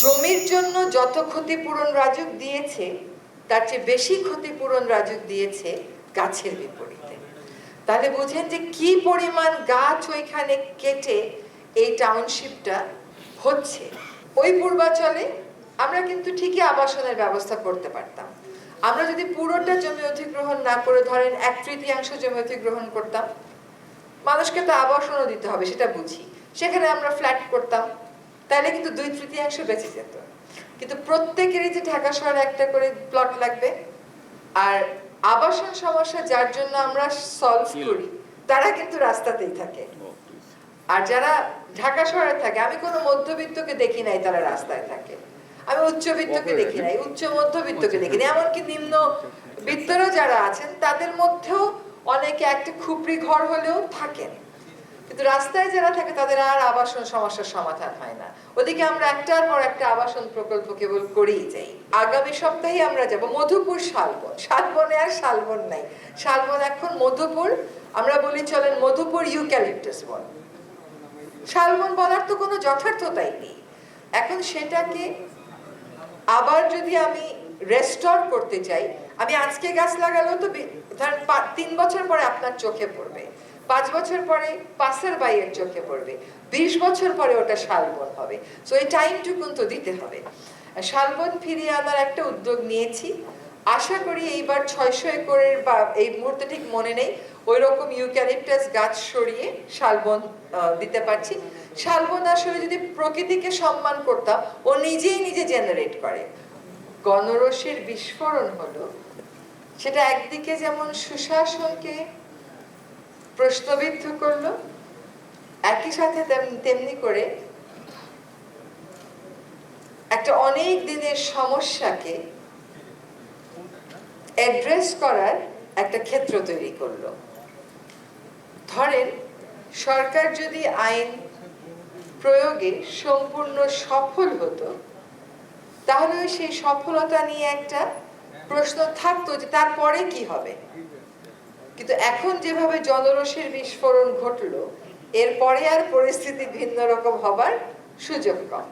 জমির জন্য যত ক্ষতিপূরণ রাজুক দিয়েছে, তার চেয়ে বেশি ক্ষতিপূরণ রাজুক দিয়েছে গাছের বিপরীতে। তাহলে বুঝেন যে কি পরিমাণ গাছ ওইখানে কেটে এই টাউনশিপটা হচ্ছে। ওই পূর্বাচলে আমরা কিন্তু ঠিকই আবাসনের ব্যবস্থা করতে পারতাম। আমরা যদি পুরোটা জমি অধিগ্রহণ না করে ধরেন এক তৃতীয়াংশ জমি অধিগ্রহণ করতাম, মানুষকে তো আবাসনও দিতে হবে, সেটা বুঝি। সেখানে আমরা ফ্ল্যাট করতাম তাহলে কিন্তু দুই তৃতীয়াংশ বেঁচে যেত। কিন্তু প্রত্যেকেরই যে ঢাকা শহরে একটা করে প্লট লাগবে আর আবাসন সমস্যা যার জন্য আমরা সলভ করি তারা কিন্তু রাস্তাতেই থাকে। আর যারা ঢাকা শহরে থাকে আমি কোনো মধ্যবিত্তকে দেখি নাই তারা রাস্তায় থাকে। আমি উচ্চবিত্তকে দেখি নাই উচ্চ মধ্যবিত্তকে দেখি নাই এমনকি নিম্ন বিত্তরা যারা আছেন তাদের মধ্যেও অনেকে একটা খুপড়ি ঘর হলেও থাকেন। কিন্তু রাস্তায় যারা থাকে তাদের আর আবাসন সমস্যার সমাধান হয় না। ওদিকে আমরা একটার পর একটা আবাসন প্রকল্প কেবল করেই যাই। আগামী সপ্তাহে আমরা যাব মধুপুর শালবন। শালবনে আর শালবন নাই। শালবন এখন মধুপুর। আমরা বলি চলেন মধুপুর ইউক্যালিপটাস বন। শালবন বলার তো কোনো যথার্থতাই নেই। এখন সেটাকে আবার যদি আমি রেস্টোর করতে চাই, আমি আজকে গাছ লাগালেও তো ধরেন তিন বছর পরে আপনার চোখে পড়বে। পাঁচ বছর পরে পাশের বাইয়ের চোখে পড়বে, বিশ বছর পরে ওটা শালবন হবে। সো এই টাইমটুকুন তো দিতে হবে। শালবন ফিরিয়ে আনার একটা উদ্যোগ নিয়েছি। আশা করি এইবার ছয়শো একরের বা এই মুহূর্তে ঠিক মনে নেই ওই রকম ইউক্যালিপটাস গাছ সরিয়ে শালবন দিতে পারছি। শালবন আসলে যদি প্রকৃতিকে সম্মান করতাম ও নিজেই নিজে জেনারেট করে। গণরসের বিস্ফোরণ হলো, সেটা একদিকে যেমন সুশাসনকে প্রশ্নবিদ্ধ করল। একই সাথে তেমনি করে একটা অনেক দিনের সমস্যাকে অ্যাড্রেস করার একটা ক্ষেত্র তৈরি করল। ধরেন, সরকার যদি আইন প্রয়োগে সম্পূর্ণ সফল হতো, তাহলে সেই সফলতা নিয়ে একটা প্রশ্ন থাকতো যে তারপরে কি হবে? কিন্তু এখন যেভাবে জনরসের বিস্ফোরণ ঘটলো এরপরে আর পরিস্থিতি ভিন্ন রকম হবার সুযোগ কম।